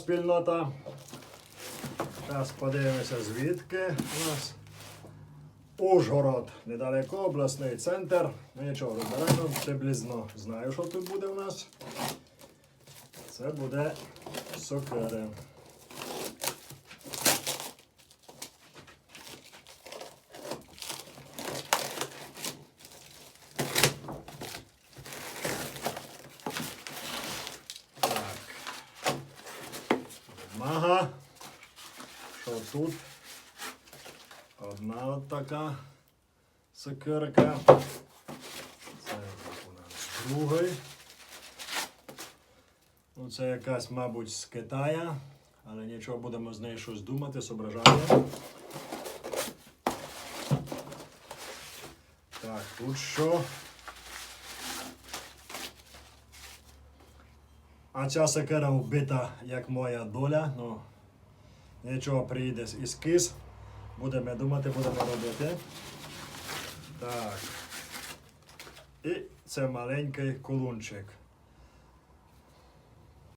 спільнота. Зараз подивимося, звідки у нас. Ужгород, недалеко, обласний центр. Ну нічого, розберемо приблизно. Знаю, що тут буде у нас. Це буде сокири. Так. Бумага. Що тут? Одна от така сокирка. Це у нас другий. Ну, це якась, мабуть, з Китая, але нічого будемо з нею щось думати, зображати. Так, тут що? А ця сокира вбита, як моя доля. Ну, нічого приїде із. Будемо думати, будемо робити. Так. І це маленький колунчик.